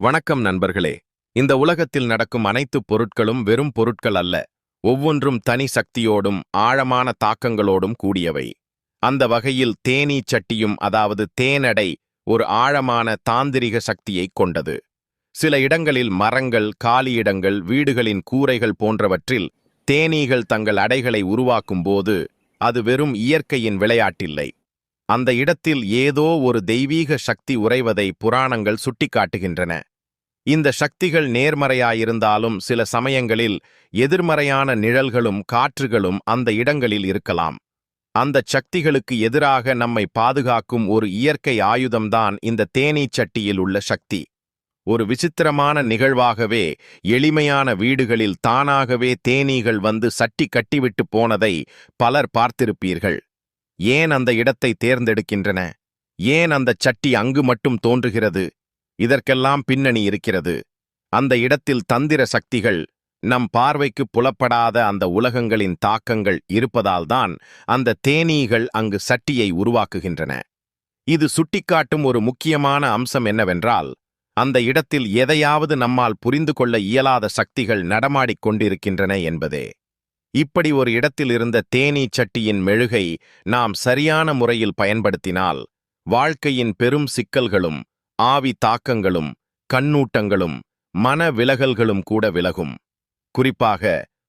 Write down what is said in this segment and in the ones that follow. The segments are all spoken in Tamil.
வணக்கம் நண்பர்களே. இந்த உலகத்தில் நடக்கும் அனைத்து பொருட்களும் வெறும் பொருட்கள் அல்ல. ஒவ்வொன்றும் தனி சக்தியோடும் ஆழமான தாக்கங்களோடும் கூடியவை. அந்த வகையில் தேனீ சட்டியும் அதாவது தேனடை ஒரு ஆழமான தாந்திரிக சக்தியைக் கொண்டது. சில இடங்களில் மரங்கள் காலியிடங்கள் வீடுகளின் கூரைகள் போன்றவற்றில் தேனீகள் தங்கள் அடைகளை உருவாக்கும் போது அது வெறும் இயற்கையின் விளையாட்டில்லை. அந்த இடத்தில் ஏதோ ஒரு தெய்வீக சக்தி உறைவதை புராணங்கள் சுட்டிக்காட்டுகின்றன. இந்த சக்திகள் நேர்மறையாயிருந்தாலும் சில சமயங்களில் எதிர்மறையான நிழல்களும் காற்றுகளும் அந்த இடங்களில் இருக்கலாம். அந்த சக்திகளுக்கு எதிராக நம்மை பாதுகாக்கும் ஒரு இயற்கை ஆயுதம்தான் இந்த தேனீச் சட்டியில் உள்ள சக்தி. ஒரு விசித்திரமான நிகழ்வாகவே எளிமையான வீடுகளில் தானாகவே தேனீகள் வந்து சட்டி கட்டிவிட்டு போனதை பலர் பார்த்திருப்பீர்கள். ஏன் அந்த இடத்தை தேர்ந்தெடுக்கின்றன? ஏன் அந்த சட்டி அங்கு மட்டும் தோன்றுகிறது? இதற்கெல்லாம் பின்னணி இருக்கிறது. அந்த இடத்தில் தந்திர சக்திகள் நம் பார்வைக்கு புலப்படாத அந்த உலகங்களின் தாக்கங்கள் இருப்பதால்தான் அந்த தேனீகள் அங்கு சட்டியை உருவாக்குகின்றன. இது சுட்டிக்காட்டும் ஒரு முக்கியமான அம்சம் என்னவென்றால் அந்த இடத்தில் எதையாவது நம்மால் புரிந்து கொள்ள இயலாத சக்திகள் நடமாடிக் கொண்டிருக்கின்றன என்பதே. இப்படி ஒரு இடத்தில் இருந்த தேனீ சட்டியின் மெழுகை நாம் சரியான முறையில் பயன்படுத்தினால் வாழ்க்கையின் பெரும் சிக்கல்களும் ஆவி தாக்கங்களும் கண்ணூட்டங்களும் மன விலகல்களும் கூட விலகும். குறிப்பாக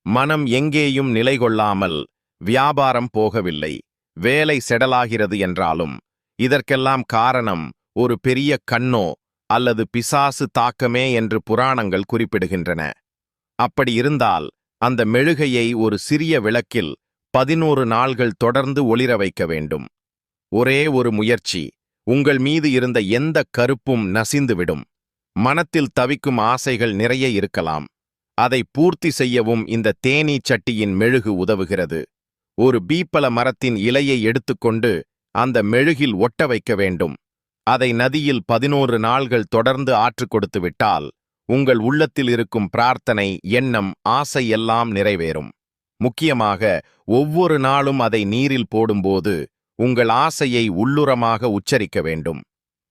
மனம் எங்கேயும் நிலை கொள்ளாமல் வியாபாரம் போகவில்லை. வேலை செடலாகிறது என்றாலும் இதற்கெல்லாம் காரணம் ஒரு பெரிய கண்ணோ அல்லது பிசாசு தாக்கமே என்று புராணங்கள் குறிப்பிடுகின்றன. அப்படி இருந்தால் அந்த மெழுகையை ஒரு சிறிய விளக்கில் பதினோரு நாள்கள் தொடர்ந்து ஒளிர வைக்க வேண்டும். ஒரே ஒரு முயற்சி உங்கள் மீது இருந்த எந்த கருப்பும் நசிந்துவிடும். மனத்தில் தவிக்கும் ஆசைகள் நிறைய இருக்கலாம். அதை பூர்த்தி செய்யவும் இந்த தேனீ சட்டியின் மெழுகு உதவுகிறது. ஒரு பீப்பல மரத்தின் இலையை எடுத்துக்கொண்டு அந்த மெழுகில் ஒட்ட வைக்க வேண்டும். அதை நதியில் பதினோரு நாள்கள் தொடர்ந்து ஆற்றுக் கொடுத்து விட்டால் உங்கள் உள்ளத்தில் இருக்கும் பிரார்த்தனை எண்ணம் ஆசை எல்லாம் நிறைவேறும். முக்கியமாக ஒவ்வொரு நாளும் அதை நீரில் போடும்போது உங்கள் ஆசையை உள்ளுரமாக உச்சரிக்க வேண்டும்.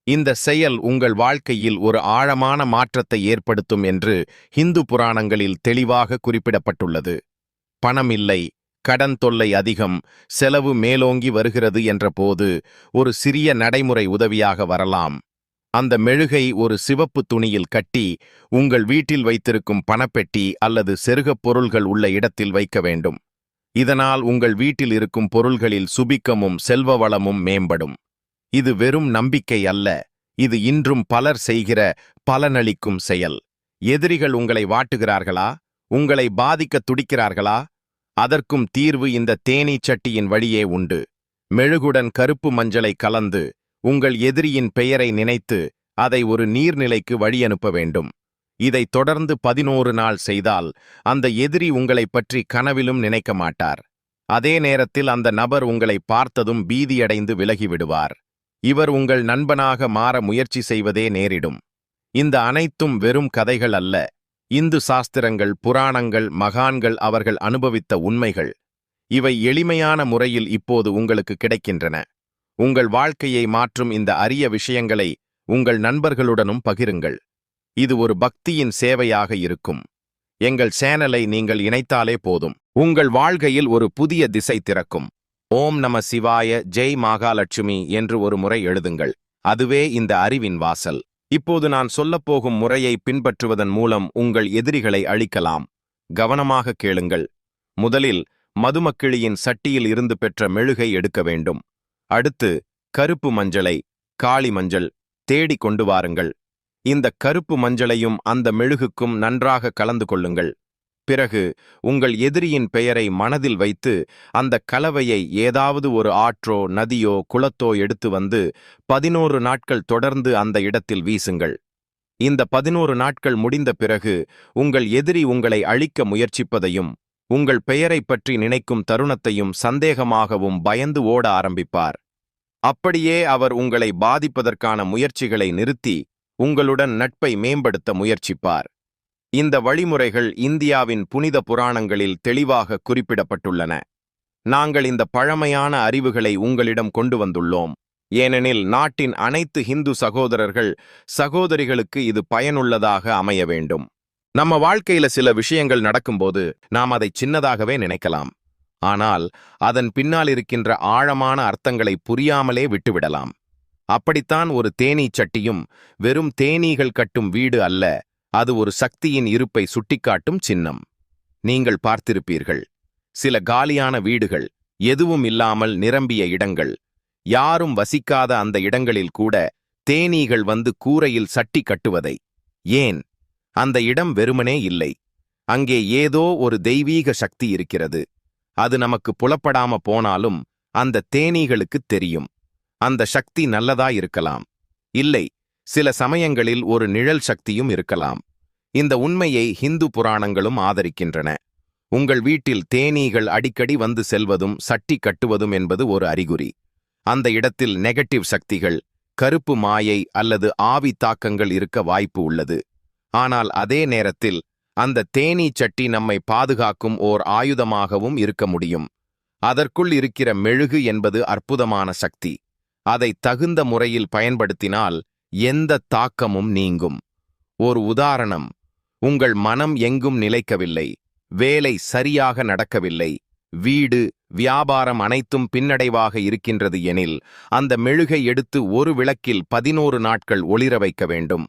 இந்த செயல் உங்கள் வாழ்க்கையில் ஒரு ஆழமான மாற்றத்தை ஏற்படுத்தும் என்று ஹிந்து புராணங்களில் தெளிவாக குறிப்பிடப்பட்டுள்ளது. பணம் இல்லை கடன் தொல்லை அதிகம் செலவு மேலோங்கி வருகிறது என்றபோது ஒரு சிறிய நடைமுறை உதவியாக வரலாம். அந்த மெழுகை ஒரு சிவப்பு துணியில் கட்டி உங்கள் வீட்டில் வைத்திருக்கும் பணப்பெட்டி அல்லது செருகப் பொருள்கள் உள்ள இடத்தில் வைக்க வேண்டும். இதனால் உங்கள் வீட்டில் இருக்கும் பொருள்களில் சுபிக்கமும் செல்வ வளமும் மேம்படும். இது வெறும் நம்பிக்கை அல்ல இது இன்றும் பலர் செய்கிற பலனளிக்கும் செயல். எதிரிகள் உங்களை வாட்டுகிறார்களா? உங்களை பாதிக்க துடிக்கிறார்களா? அதற்கும் தீர்வு இந்த தேனீச் சட்டியின் வழியே உண்டு. மெழுகுடன் கருப்பு மஞ்சளை கலந்து உங்கள் எதிரியின் பெயரை நினைத்து அதை ஒரு நீர்நிலைக்கு வழியனுப்ப வேண்டும். இதை தொடர்ந்து பதினோரு நாள் செய்தால் அந்த எதிரி உங்களைப் பற்றி கனவிலும் நினைக்க மாட்டார். அதே நேரத்தில் அந்த நபர் உங்களை பார்த்ததும் பீதியடைந்து விலகிவிடுவார். இவர் உங்கள் நண்பனாக மாற முயற்சி செய்வதே நேரிடும். இந்த அனைத்தும் வெறும் கதைகள் அல்ல. இந்து சாஸ்திரங்கள் புராணங்கள் மகான்கள் அவர்கள் அனுபவித்த உண்மைகள். இவை எளிமையான முறையில் இப்போது உங்களுக்கு கிடைக்கின்றன. உங்கள் வாழ்க்கையை மாற்றும் இந்த அரிய விஷயங்களை உங்கள் நண்பர்களுடனும் பகிருங்கள். இது ஒரு பக்தியின் சேவையாக இருக்கும். எங்கள் சேனலை நீங்கள் இணைத்தாலே போதும். உங்கள் வாழ்க்கையில் ஒரு புதிய திசை திறக்கும். ஓம் நம சிவாய ஜெய் மகாலட்சுமி என்று ஒரு முறை எழுதுங்கள். அதுவே இந்த அறிவின் வாசல். இப்போது நான் சொல்லப்போகும் முறையை பின்பற்றுவதன் மூலம் உங்கள் எதிரிகளை அழிக்கலாம். கவனமாக கேளுங்கள். முதலில் மதுமக்கிளியின் சட்டியில் இருந்து பெற்ற மெழுகை எடுக்க வேண்டும். அடுத்து கருப்பு மஞ்சளை காளி மஞ்சள் தேடிக் கொண்டு வாருங்கள். இந்த கருப்பு மஞ்சளையும் அந்த மெழுகுக்கும் நன்றாக கலந்து கொள்ளுங்கள். பிறகு உங்கள் எதிரியின் பெயரை மனதில் வைத்து அந்த கலவையை ஏதாவது ஒரு ஆற்றோ நதியோ குளத்தோ எடுத்து வந்து பதினோரு நாட்கள் தொடர்ந்து அந்த இடத்தில் வீசுங்கள். இந்த பதினோரு நாட்கள் முடிந்த பிறகு உங்கள் எதிரி உங்களை அழிக்க முயற்சிப்பதையும் உங்கள் பெயரைப் பற்றி நினைக்கும் தருணத்தையும் சந்தேகமாகவும் பயந்து ஓட ஆரம்பிப்பார். அப்படியே அவர் உங்களை பாதிப்பதற்கான முயற்சிகளை நிறுத்தி உங்களுடன் நட்பை மேம்படுத்த முயற்சிப்பார். இந்த வழிமுறைகள் இந்தியாவின் புனித புராணங்களில் தெளிவாக குறிப்பிடப்பட்டுள்ளன. நாங்கள் இந்த பழமையான அறிவுகளை உங்களிடம் கொண்டு வந்துள்ளோம். ஏனெனில் நாட்டின் அனைத்து ஹிந்து சகோதரர்கள் சகோதரிகளுக்கு இது பயனுள்ளதாக அமைய வேண்டும். நம்ம வாழ்க்கையில சில விஷயங்கள் நடக்கும்போது நாம் அதை சின்னதாகவே நினைக்கலாம். ஆனால் அதன் பின்னால் இருக்கின்ற ஆழமான அர்த்தங்களை புரியாமலே விட்டுவிடலாம். அப்படித்தான் ஒரு தேனீ சட்டியும் வெறும் தேனீகள் கட்டும் வீடு அல்ல அது ஒரு சக்தியின் இருப்பை சுட்டிக்காட்டும் சின்னம். நீங்கள் பார்த்திருப்பீர்கள் சில காலியான வீடுகள் எதுவும் இல்லாமல் நிரம்பிய இடங்கள் யாரும் வசிக்காத அந்த இடங்களில் கூட தேனீகள் வந்து கூரையில் சட்டி கட்டுவதை. ஏன்? அந்த இடம் வெறுமனே இல்லை அங்கே ஏதோ ஒரு தெய்வீக சக்தி இருக்கிறது அது நமக்கு புலப்படாம போனாலும் அந்த தேனீகளுக்குத் தெரியும். அந்த சக்தி நல்லதா இருக்கலாம் இல்லை சில சமயங்களில் ஒரு நிழல் சக்தியும் இருக்கலாம். இந்த உண்மையை ஹிந்து புராணங்களும் ஆதரிக்கின்றன. உங்கள் வீட்டில் தேனீகள் அடிக்கடி வந்து செல்வதும் சட்டி கட்டுவதும் என்பது ஒரு அறிகுறி. அந்த இடத்தில் நெகட்டிவ் சக்திகள் கருப்பு மாயை அல்லது ஆவி தாக்கங்கள் இருக்க வாய்ப்பு உள்ளது. ஆனால் அதே நேரத்தில் அந்த தேனீ சட்டி நம்மை பாதுகாக்கும் ஓர் ஆயுதமாகவும் இருக்க முடியும். அதற்குள் இருக்கிற மெழுகு என்பது அற்புதமான சக்தி. அதை தகுந்த முறையில் பயன்படுத்தினால் எந்த தாக்கமும் நீங்கும். ஒரு உதாரணம் உங்கள் மனம் எங்கும் நிலைக்கவில்லை வேலை சரியாக நடக்கவில்லை வீடு வியாபாரம் அனைத்தும் பின்னடைவாக இருக்கின்றது எனில் அந்த மெழுகை எடுத்து ஒரு விளக்கில் பதினோரு நாட்கள் ஒளிர வைக்க வேண்டும்.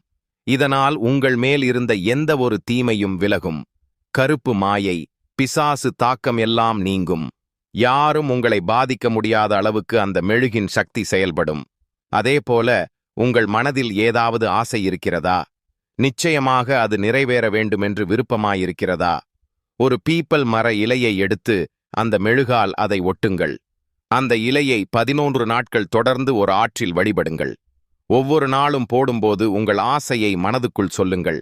இதனால் உங்கள் மேல் இருந்த எந்த ஒரு தீமையும் விலகும். கருப்பு மாயை பிசாசு தாக்கம் எல்லாம் நீங்கும். யாரும் உங்களை பாதிக்க முடியாத அளவுக்கு அந்த மெழுகின் சக்தி செயல்படும். அதேபோல உங்கள் மனதில் ஏதாவது ஆசை இருக்கிறதா? நிச்சயமாக அது நிறைவேற வேண்டுமென்று விருப்பமாயிருக்கிறதா? ஒரு பீப்பல் மர இலையை எடுத்து அந்த மெழுகால் அதை ஒட்டுங்கள். அந்த இலையை பதினொன்று நாட்கள் தொடர்ந்து ஒரு ஆற்றில் வழிபடுங்கள். ஒவ்வொரு நாளும் போடும்போது உங்கள் ஆசையை மனதுக்குள் சொல்லுங்கள்.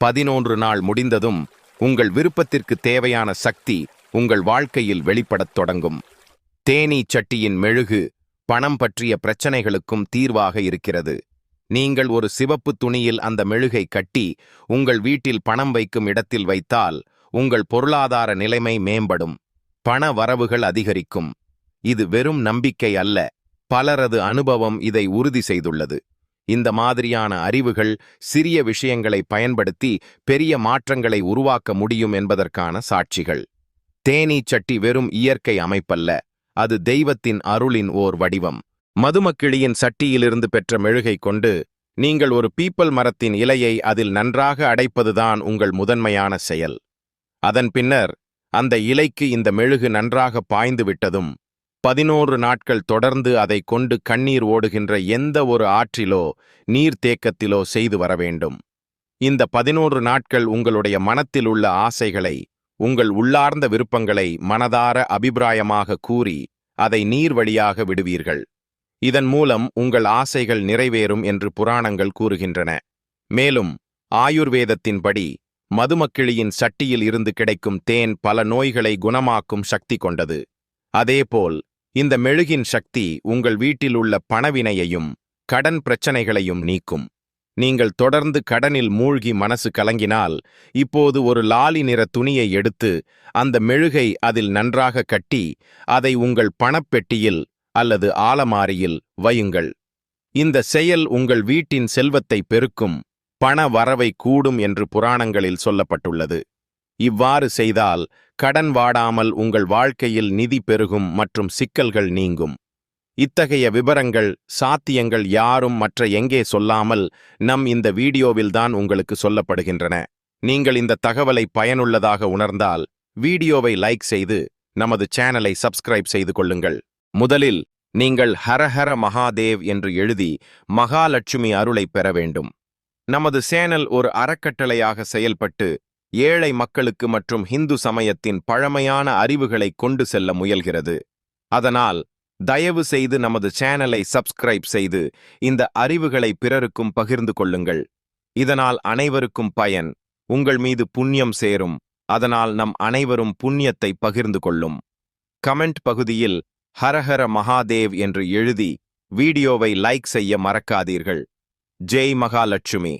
பதினொன்று நாள் முடிந்ததும் உங்கள் விருப்பத்திற்கு தேவையான சக்தி உங்கள் வாழ்க்கையில் வெளிப்படத் தொடங்கும். தேனீ சட்டியின் மெழுகு பணம் பற்றிய பிரச்சனைகளுக்கும் தீர்வாக இருக்கிறது. நீங்கள் ஒரு சிவப்பு துணியில் அந்த மெழுகை கட்டி உங்கள் வீட்டில் பணம் வைக்கும் இடத்தில் வைத்தால் உங்கள் பொருளாதார நிலைமை மேம்படும். பண வரவுகள் அதிகரிக்கும். இது வெறும் நம்பிக்கை அல்ல பலரது அனுபவம் இதை உறுதி செய்துள்ளது. இந்த மாதிரியான அறிவுகள் சிறிய விஷயங்களை பயன்படுத்தி பெரிய மாற்றங்களை உருவாக்க முடியும் என்பதற்கான சாட்சிகள். தேனீ சட்டி வெறும் இயற்கை அமைப்பல்ல அது தெய்வத்தின் அருளின் ஓர் வடிவம். மதுமக்கிளியின் சட்டியிலிருந்து பெற்ற மெழுகை கொண்டு நீங்கள் ஒரு பீப்பல் மரத்தின் இலையை அதில் நன்றாக அடைப்பதுதான் உங்கள் முதன்மையான செயல். அதன் பின்னர் அந்த இலைக்கு இந்த மெழுகு நன்றாக பாய்ந்து விட்டதும் பதினோரு நாட்கள் தொடர்ந்து அதை கொண்டு கண்ணீர் ஓடுகின்ற எந்த ஒரு ஆற்றிலோ நீர்த்தேக்கத்திலோ செய்து வர வேண்டும். இந்த பதினோரு நாட்கள் உங்களுடைய மனத்தில் உள்ள ஆசைகளை உங்கள் உள்ளார்ந்த விருப்பங்களை மனதார அபிப்பிராயமாக கூறி அதை நீர் வழியாக விடுவீர்கள். இதன் மூலம் உங்கள் ஆசைகள் நிறைவேறும் என்று புராணங்கள் கூறுகின்றன. மேலும் ஆயுர்வேதத்தின்படி மதுமக்கிளியின் சட்டியில் இருந்து கிடைக்கும் தேன் பல நோய்களை குணமாக்கும் சக்தி கொண்டது. அதேபோல் இந்த மெழுகின் சக்தி உங்கள் வீட்டில் உள்ள பணவினையையும் கடன் பிரச்சனைகளையும் நீக்கும். நீங்கள் தொடர்ந்து கடனில் மூழ்கி மனசு கலங்கினால் இப்போது ஒரு லாலி நிற துணியை எடுத்து அந்த மெழுகை அதில் நன்றாக கட்டி அதை உங்கள் பணப்பெட்டியில் அல்லது ஆலமாரியில் வையுங்கள். இந்த செயல் உங்கள் வீட்டின் செல்வத்தை பெருக்கும் பண வரவை கூடும் என்று புராணங்களில் சொல்லப்பட்டுள்ளது. இவ்வாறு செய்தால் கடன் வாடாமல் உங்கள் வாழ்க்கையில் நிதி பெருகும் மற்றும் சிக்கல்கள் நீங்கும். இத்தகைய விவரங்கள் சாத்தியங்கள் யாரும் மற்ற எங்கே சொல்லாமல் நம் இந்த வீடியோவில்தான் உங்களுக்கு சொல்லப்படுகின்றன. நீங்கள் இந்த தகவலை பயனுள்ளதாக உணர்ந்தால் வீடியோவை லைக் செய்து நமது சேனலை சப்ஸ்கிரைப் செய்து கொள்ளுங்கள். முதலில் நீங்கள் ஹரஹர மகாதேவ் என்று எழுதி மகாலட்சுமி அருளை பெற வேண்டும். நமது சேனல் ஒரு அறக்கட்டளையாக செயல்பட்டு ஏழை மக்களுக்கு மற்றும் ஹிந்து சமயத்தின் பழமையான அறிவுகளை கொண்டு செல்ல முயல்கிறது. அதனால் தயவு செய்து நமது சேனலை சப்ஸ்கிரைப் செய்து இந்த அறிவுகளை பிறருக்கும் பகிர்ந்து கொள்ளுங்கள். இதனால் அனைவருக்கும் பயன். உங்கள் மீது புண்ணியம் சேரும். அதனால் நம் அனைவரும் புண்ணியத்தை பகிர்ந்து கொள்ளும். கமெண்ட் பகுதியில் ஹரஹர மகாதேவ் என்று எழுதி வீடியோவை லைக் செய்ய மறக்காதீர்கள். ஜெய் மகாலட்சுமி.